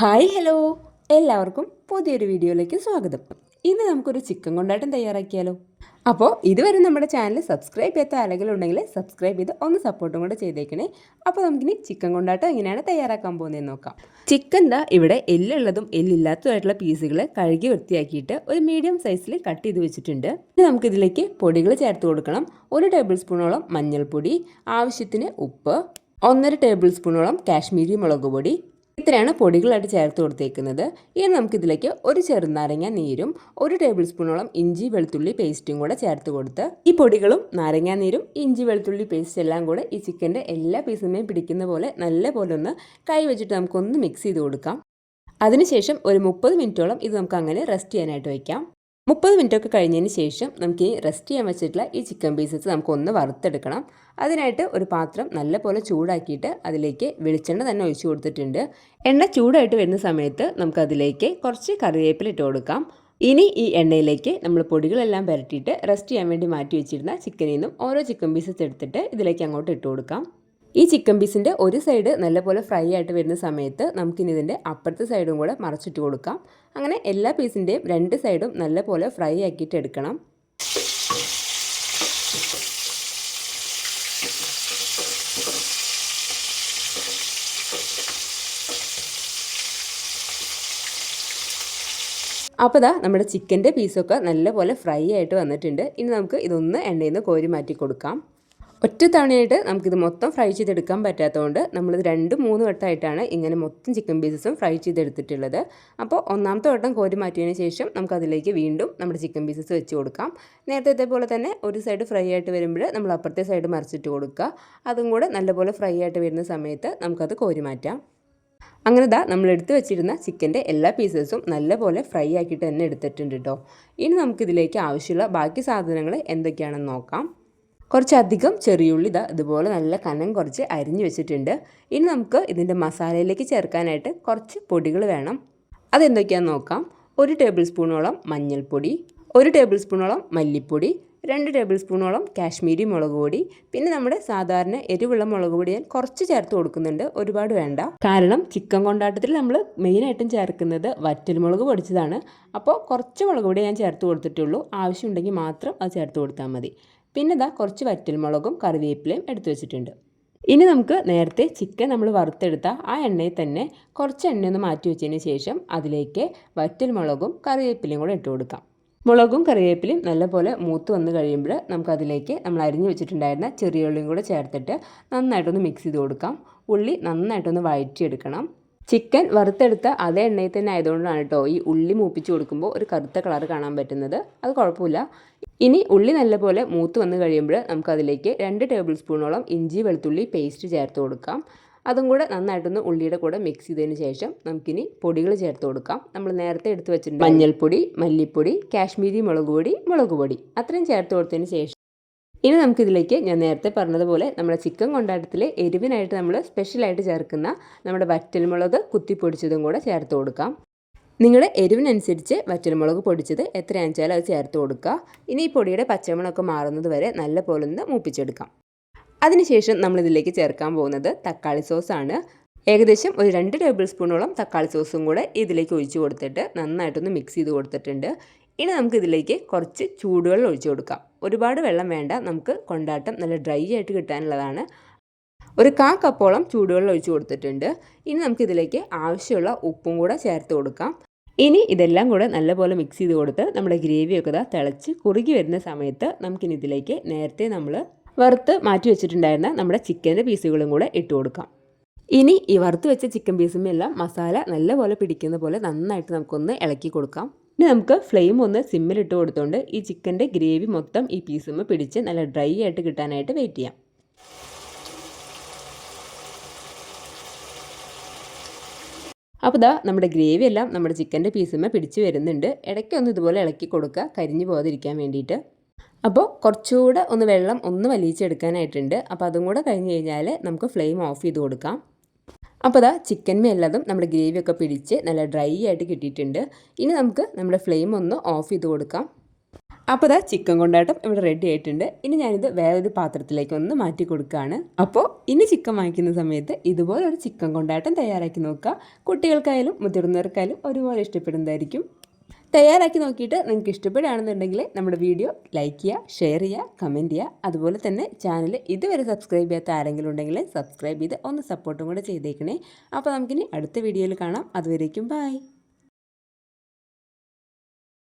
Hi hello. എല്ലാവർക്കും പുതിയൊരു വീഡിയോയിലേക്ക് സ്വാഗതം. ഇന്ന് നമുക്കൊരു ചിക്കൻ കൊണ്ടാട്ടം തയ്യാറാക്കിയാലോ? അപ്പോൾ ഇതുവരെ നമ്മുടെ ചാനൽ സബ്സ്ക്രൈബ് ചെയ്യാത്ത ആളുകളുണ്ടെങ്കിൽ സബ്സ്ക്രൈബ് ചെയ്ത് ഒന്ന് സപ്പോർട്ടും കൂടെ ചെയ്തേക്കണേ. അപ്പോൾ നമുക്കിനി ചിക്കൻ കൊണ്ടാട്ടം എങ്ങനെയാണ് തയ്യാറാക്കാൻ പോകുന്നതെന്ന് നോക്കാം. ചിക്കൻ ദാ ഇവിടെ എല്ലുള്ളതും എല്ലില്ലാത്തതുമായിട്ടുള്ള പീസുകൾ കഴുകി വൃത്തിയാക്കിയിട്ട് ഒരു മീഡിയം സൈസിൽ കട്ട് ചെയ്ത് വെച്ചിട്ടുണ്ട്. ഇനി നമുക്കിതിലേക്ക് പൊടികൾ ചേർത്ത് കൊടുക്കണം. ഒരു ടേബിൾ സ്പൂണോളം മഞ്ഞൾപ്പൊടി ആവശ്യത്തിന് ഉപ്പ് ഒന്നര ടേബിൾ സ്പൂണോളം കാശ്മീരി മുളക് പൊടി ഇത്രയാണ് പൊടികളായിട്ട് ചേർത്ത് കൊടുത്തേക്കുന്നത്. ഇനി നമുക്കിതിലേക്ക് ഒരു ചെറുനാരങ്ങ നീരും ഒരു ടേബിൾ സ്പൂണോളം ഇഞ്ചി വെളുത്തുള്ളി പേസ്റ്റും കൂടെ ചേർത്ത് കൊടുത്ത് ഈ പൊടികളും നാരങ്ങ നീരും ഇഞ്ചി വെളുത്തുള്ളി പേസ്റ്റ് എല്ലാം കൂടെ ഈ ചിക്കന്റെ എല്ലാ പീസുമേയും പിടിക്കുന്ന പോലെ നല്ല പോലെ ഒന്ന് കൈ വെച്ചിട്ട് നമുക്കൊന്ന് മിക്സ് ചെയ്ത് കൊടുക്കാം. അതിനുശേഷം ഒരു മുപ്പത് മിനിറ്റോളം ഇത് നമുക്ക് അങ്ങനെ റെസ്റ്റ് ചെയ്യാനായിട്ട് വയ്ക്കാം മുപ്പത് മിനിറ്റൊക്കെ കഴിഞ്ഞതിന് ശേഷം നമുക്ക് ഈ റെസ്റ്റ് ചെയ്യാൻ വെച്ചിട്ടുള്ള ഈ ചിക്കൻ പീസസ് നമുക്കൊന്ന് വറുത്തെടുക്കണം. അതിനായിട്ട് ഒരു പാത്രം നല്ലപോലെ ചൂടാക്കിയിട്ട് അതിലേക്ക് വെളിച്ചെണ്ണ തന്നെ ഒഴിച്ചു കൊടുത്തിട്ടുണ്ട്. എണ്ണ ചൂടായിട്ട് വരുന്ന സമയത്ത് നമുക്കതിലേക്ക് കുറച്ച് കറിവേപ്പില ഇട്ട് കൊടുക്കാം. ഇനി ഈ എണ്ണയിലേക്ക് നമ്മൾ പൊടികളെല്ലാം പുരട്ടിയിട്ട് റെസ്റ്റ് ചെയ്യാൻ വേണ്ടി മാറ്റി വെച്ചിരുന്ന ചിക്കനിൽ നിന്നും ഓരോ ചിക്കൻ പീസസ് എടുത്തിട്ട് ഇതിലേക്ക് അങ്ങോട്ട് ഇട്ട് കൊടുക്കാം. ഈ ചിക്കൻ പീസിന്റെ ഒരു സൈഡ് നല്ലപോലെ ഫ്രൈ ആയിട്ട് വരുന്ന സമയത്ത് നമുക്കിനി ഇതിന്റെ അപ്പുറത്തെ സൈഡും കൂടെ മറച്ചിട്ട് കൊടുക്കാം. അങ്ങനെ എല്ലാ പീസിന്റെയും രണ്ട് സൈഡും നല്ലപോലെ ഫ്രൈ ആക്കിയിട്ട് എടുക്കണം. അപ്പോൾ ദാ നമ്മുടെ ചിക്കന്റെ പീസൊക്കെ നല്ലപോലെ ഫ്രൈ ആയിട്ട് വന്നിട്ടുണ്ട്. ഇനി നമുക്ക് ഇതൊന്ന് എണ്ണയിൽ നിന്ന് കോരി മാറ്റി കൊടുക്കാം. ഒറ്റ തവണയായിട്ട് നമുക്കിത് മൊത്തം ഫ്രൈ ചെയ്തെടുക്കാൻ പറ്റാത്തതുകൊണ്ട് നമ്മളിത് രണ്ട് മൂന്ന് വട്ടമായിട്ടാണ് ഇങ്ങനെ മൊത്തം ചിക്കൻ പീസസും ഫ്രൈ ചെയ്തെടുത്തിട്ടുള്ളത്. അപ്പോൾ ഒന്നാമത്തെ വട്ടം കോരി മാറ്റിയതിന് ശേഷം നമുക്കതിലേക്ക് വീണ്ടും നമ്മുടെ ചിക്കൻ പീസസ് വെച്ച് കൊടുക്കാം. നേരത്തെ ഇതേപോലെ തന്നെ ഒരു സൈഡ് ഫ്രൈ ആയിട്ട് വരുമ്പോൾ നമ്മൾ അപ്പുറത്തെ സൈഡ് മറിച്ചിട്ട് കൊടുക്കുക. അതും കൂടെ നല്ലപോലെ ഫ്രൈ ആയിട്ട് വരുന്ന സമയത്ത് നമുക്കത് കോരി മാറ്റാം. അങ്ങനെ ദാ നമ്മൾ എടുത്തു വെച്ചിരുന്ന ചിക്കന്റെ എല്ലാ പീസസും നല്ലപോലെ ഫ്രൈ ആക്കിയിട്ട് തന്നെ എടുത്തിട്ടുണ്ട് കേട്ടോ ഇനി നമുക്കിതിലേക്ക് ആവശ്യമുള്ള ബാക്കി സാധനങ്ങൾ എന്തൊക്കെയാണെന്ന് നോക്കാം. കുറച്ചധികം ചെറിയുള്ളി ഇതാ ഇതുപോലെ നല്ല കനം കുറച്ച് അരിഞ്ഞു വെച്ചിട്ടുണ്ട്. ഇനി നമുക്ക് ഇതിന്റെ മസാലയിലേക്ക് ചേർക്കാനായിട്ട് കുറച്ച് പൊടികൾ വേണം. അതെന്തൊക്കെയാണെന്ന് നോക്കാം. ഒരു ടേബിൾ സ്പൂണോളം മഞ്ഞൾപ്പൊടി ഒരു ടേബിൾ സ്പൂണോളം മല്ലിപ്പൊടി രണ്ട് ടേബിൾ സ്പൂണോളം കാശ്മീരി മുളക് പൊടി. പിന്നെ നമ്മുടെ സാധാരണ എരിവുള്ള മുളക് പൊടി ഞാൻ കുറച്ച് ചേർത്ത് കൊടുക്കുന്നുണ്ട്. ഒരുപാട് വേണ്ട. കാരണം ചിക്കൻ കൊണ്ടാട്ടത്തിൽ നമ്മൾ മെയിനായിട്ടും ചേർക്കുന്നത് വറ്റൽമുളക് പൊടിച്ചതാണ്. അപ്പോൾ കുറച്ച് മുളക് പൊടി ഞാൻ ചേർത്ത് കൊടുത്തിട്ടുള്ളൂ. ആവശ്യമുണ്ടെങ്കിൽ മാത്രം അത് ചേർത്ത് കൊടുത്താൽ മതി. പിന്നെ ഇതാ കുറച്ച് വറ്റൽമുളകും കറിവേപ്പിലയും എടുത്തു വെച്ചിട്ടുണ്ട്. ഇനി നമുക്ക് നേരത്തെ ചിക്കൻ നമ്മൾ വറുത്തെടുത്ത ആ എണ്ണയിൽ തന്നെ കുറച്ച് എണ്ണ ഒന്ന് മാറ്റി വെച്ചതിന് ശേഷം അതിലേക്ക് വറ്റൽമുളകും കറിവേപ്പിലയും കൂടെ ഇട്ട് കൊടുക്കാം. മുളകും കറിവേപ്പിലയും നല്ലപോലെ മൂത്ത് വന്ന് കഴിയുമ്പോൾ നമുക്കതിലേക്ക് നമ്മൾ അരിഞ്ഞു വെച്ചിട്ടുണ്ടായിരുന്ന ചെറിയ ഉള്ളിയും കൂടെ ചേർത്തിട്ട് നന്നായിട്ടൊന്ന് മിക്സ് ചെയ്ത് കൊടുക്കാം. ഉള്ളി നന്നായിട്ടൊന്ന് വഴറ്റിയെടുക്കണം. ചിക്കൻ വറുത്തെടുത്ത അതേ എണ്ണയിൽ തന്നെ ആയതുകൊണ്ടാണ് കേട്ടോ ഈ ഉള്ളി മൂപ്പിച്ച് കൊടുക്കുമ്പോൾ ഒരു കറുത്ത കളർ കാണാൻ പറ്റുന്നത്. അത് കുഴപ്പമില്ല. ഇനി ഉള്ളി നല്ലപോലെ മൂത്ത് വന്ന് കഴിയുമ്പോൾ നമുക്കതിലേക്ക് രണ്ട് ടേബിൾ സ്പൂണോളം ഇഞ്ചി വെളുത്തുള്ളി പേസ്റ്റ് ചേർത്ത് കൊടുക്കാം. അതും കൂടെ നന്നായിട്ടൊന്ന് ഉള്ളിയുടെ കൂടെ മിക്സ് ചെയ്തതിന് ശേഷം നമുക്കിനി പൊടികൾ ചേർത്ത് കൊടുക്കാം. നമ്മൾ നേരത്തെ എടുത്ത് വെച്ചിട്ടുണ്ട് മഞ്ഞൾപ്പൊടി മല്ലിപ്പൊടി കാശ്മീരി മുളക് പൊടി മുളക് പൊടി. അത്രയും ചേർത്ത് കൊടുത്തതിന് ശേഷം ഇനി നമുക്കിതിലേക്ക് ഞാൻ നേരത്തെ പറഞ്ഞതുപോലെ നമ്മുടെ ചിക്കൻ കൊണ്ടാട്ടത്തിൽ എരിവിനായിട്ട് നമ്മൾ സ്പെഷ്യലായിട്ട് ചേർക്കുന്ന നമ്മുടെ വറ്റൽമുളക് കുത്തിപ്പൊടിച്ചതും കൂടെ ചേർത്ത് കൊടുക്കാം. നിങ്ങളുടെ എരിവിനനുസരിച്ച് വറ്റൽമുളക് പൊടിച്ചത് എത്രയാണെന്ന് അത് ചേർത്ത് കൊടുക്കുക. ഇനി ഈ പൊടിയുടെ പച്ചമുളകൊക്കെ മാറുന്നത് വരെ നല്ല പോലെ ഒന്ന് മൂപ്പിച്ചെടുക്കാം. അതിനുശേഷം നമ്മളിതിലേക്ക് ചേർക്കാൻ പോകുന്നത് തക്കാളി സോസാണ്. ഏകദേശം ഒരു രണ്ട് ടേബിൾ സ്പൂണോളം തക്കാളി സോസും കൂടെ ഇതിലേക്ക് ഒഴിച്ചു കൊടുത്തിട്ട് നന്നായിട്ടൊന്ന് മിക്സ് ചെയ്ത് കൊടുത്തിട്ടുണ്ട്. ഇനി നമുക്ക് ഇതിലേക്ക് കുറച്ച് ചൂടുവെള്ളം ഒഴിച്ചു കൊടുക്കാം. ഒരുപാട് വെള്ളം വേണ്ട. നമുക്ക് കൊണ്ടാട്ടം നല്ല ഡ്രൈ ആയിട്ട് കിട്ടാനുള്ളതാണ്. ഒരു കാ കപ്പോളം ചൂടുവെള്ളം ഒഴിച്ചു കൊടുത്തിട്ടുണ്ട്. ഇനി നമുക്ക് ഇതിലേക്ക് ആവശ്യമുള്ള ഉപ്പും കൂടെ ചേർത്ത് കൊടുക്കാം. ഇനി ഇതെല്ലാം കൂടെ നല്ലപോലെ മിക്സ് ചെയ്ത് കൊടുത്ത് നമ്മുടെ ഗ്രേവിയൊക്കെ ഇതാ തിളച്ച് കുറുകി വരുന്ന സമയത്ത് നമുക്കിനി ഇതിലേക്ക് നേരത്തെ നമ്മൾ വറുത്ത് മാറ്റി വെച്ചിട്ടുണ്ടായിരുന്ന നമ്മുടെ ചിക്കന്റെ പീസുകളും കൂടെ ഇട്ട് കൊടുക്കാം. ഇനി ഈ വറുത്ത് വെച്ച ചിക്കൻ പീസുമെല്ലാം മസാല നല്ലപോലെ പിടിക്കുന്ന പോലെ നന്നായിട്ട് നമുക്കൊന്ന് ഇളക്കി കൊടുക്കാം. ഇനി നമുക്ക് ഫ്ലെയിം ഒന്ന് സിമ്മിലിട്ട് കൊടുത്തുകൊണ്ട് ഈ ചിക്കന്റെ ഗ്രേവി മൊത്തം ഈ പീസുമ്മ പിടിച്ച് നല്ല ഡ്രൈ ആയിട്ട് കിട്ടാനായിട്ട് വെയിറ്റ് ചെയ്യാം. അപ്പോൾ ഇതാ നമ്മുടെ ഗ്രേവി എല്ലാം നമ്മുടെ ചിക്കന്റെ പീസുമ്മ പിടിച്ച് വരുന്നുണ്ട്. ഇടയ്ക്കൊന്ന് ഇതുപോലെ ഇളക്കി കൊടുക്കുക കരിഞ്ഞു പോകാതിരിക്കാൻ വേണ്ടിയിട്ട്. അപ്പോൾ കുറച്ചുകൂടെ ഒന്ന് വെള്ളം ഒന്ന് വലിയിച്ചെടുക്കാനായിട്ടുണ്ട്. അപ്പോൾ അതും കൂടെ കഴിഞ്ഞ് കഴിഞ്ഞാൽ നമുക്ക് ഫ്ലെയിം ഓഫ് ചെയ്ത് കൊടുക്കാം. അപ്പോൾ അതാ മേലതും നമ്മുടെ ഗ്രേവിയൊക്കെ പിടിച്ച് നല്ല ഡ്രൈ ആയിട്ട് കിട്ടിയിട്ടുണ്ട്. ഇനി നമുക്ക് നമ്മുടെ ഫ്ലെയിം ഒന്ന് ഓഫ് ചെയ്ത് കൊടുക്കാം. അപ്പോൾ ഇതാ ചിക്കൻ കൊണ്ടാട്ടം ഇവിടെ റെഡി ആയിട്ടുണ്ട്. ഇനി ഞാനിത് വേറൊരു പാത്രത്തിലേക്ക് ഒന്ന് മാറ്റി കൊടുക്കുകയാണ് അപ്പോൾ ഇനി ചിക്കൻ വാങ്ങിക്കുന്ന സമയത്ത് ഇതുപോലെ ഒരു ചിക്കൻ കൊണ്ടാട്ടം തയ്യാറാക്കി നോക്കുക. കുട്ടികൾക്കായാലും മുതിർന്നവർക്കായാലും ഒരുപോലെ ഇഷ്ടപ്പെടുന്നതായിരിക്കും. തയ്യാറാക്കി നോക്കിയിട്ട് നിങ്ങൾക്ക് ഇഷ്ടപ്പെടുകയാണെന്നുണ്ടെങ്കിൽ നമ്മുടെ വീഡിയോ ലൈക്ക് ചെയ്യുക ഷെയർ ചെയ്യുക കമന്റ് ചെയ്യുക. അതുപോലെ തന്നെ ചാനൽ ഇതുവരെ സബ്സ്ക്രൈബ് ചെയ്യാത്ത ആരെങ്കിലും ഉണ്ടെങ്കിൽ സബ്സ്ക്രൈബ് ചെയ്ത് ഒന്ന് സപ്പോർട്ടും കൂടെ ചെയ്തേക്കണേ. അപ്പോൾ നമുക്കിനി അടുത്ത വീഡിയോയിൽ കാണാം. അതുവരേക്കും ബൈ